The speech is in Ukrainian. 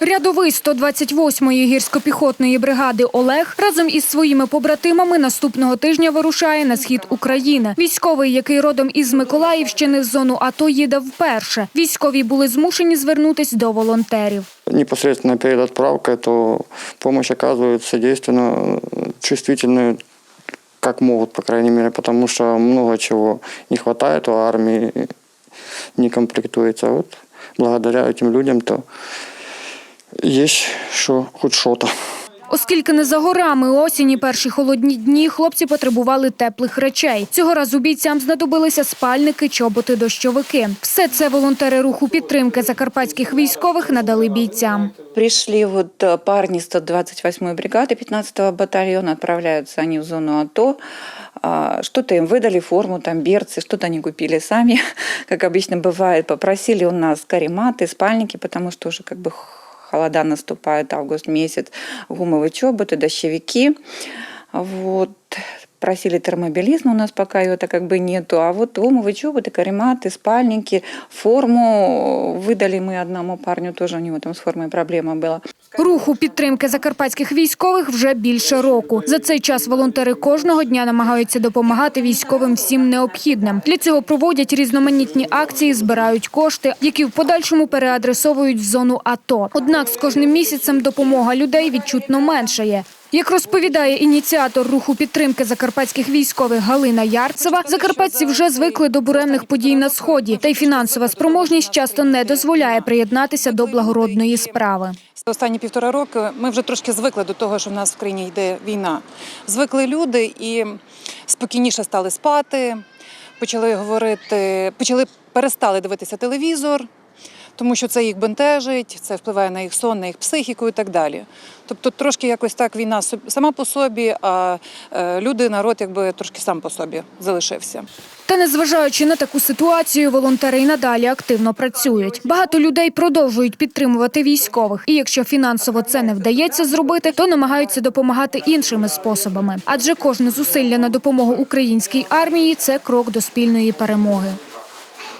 Рядовий 128-ї гірсько-піхотної бригади Олег разом із своїми побратимами наступного тижня вирушає на схід України. Військовий, який родом із Миколаївщини, в зону АТО їде вперше. Військові були змушені звернутись до волонтерів. Непосредственно перед отправкой, то помощь оказывают содейственно, чувствительную, как могут, по крайней мере, потому что много чего не хватает у армии, не комплектуется. Вот благодаря этим людям то есть что, хоть что-то. Оскільки не за горами осінь і перші холодні дні, хлопці потребували теплих речей. Цього разу бійцям знадобилися спальники, чоботи, дощовики. Все це волонтери руху підтримки закарпатських військових надали бійцям. Пришли вот э, парни 128-й бригады 15-го батальона, отправляются они в зону АТО. А, Что-то им выдали, форму, там берцы, что-то они купили сами, как обычно бывает. Попросили у нас карематы, спальники, потому что уже как бы холода наступает, август месяц, гумовые чоботы, дощевики. Вот Просили термобелизну, у нас пока ее-то как бы нету, а вот гумовые чоботы, карематы, спальники, форму выдали мы одному парню, тоже у него там с формой проблема была. Руху підтримки закарпатських військових вже більше року. За цей час волонтери кожного дня намагаються допомагати військовим всім необхідним. Для цього проводять різноманітні акції, збирають кошти, які в подальшому переадресовують в зону АТО. Однак з кожним місяцем допомога людей відчутно меншає. Як розповідає ініціатор руху підтримки закарпатських військових Галина Ярцева, закарпатці вже звикли до буремних подій на сході, та й фінансова спроможність часто не дозволяє приєднатися до благородної справи. Останні півтора роки ми вже трошки звикли до того, що в нас в країні йде війна. Звикли люди і спокійніше стали спати, почали говорити, почали перестали дивитися телевізор, тому що це їх бентежить, це впливає на їх сон, на їх психіку і так далі. Тобто трошки якось так війна сама по собі, а е, люди, народ якби трошки сам по собі залишився. Та незважаючи на таку ситуацію, волонтери й надалі активно працюють. Багато людей продовжують підтримувати військових. І якщо фінансово це не вдається зробити, то намагаються допомагати іншими способами. Адже кожне зусилля на допомогу українській армії це крок до спільної перемоги.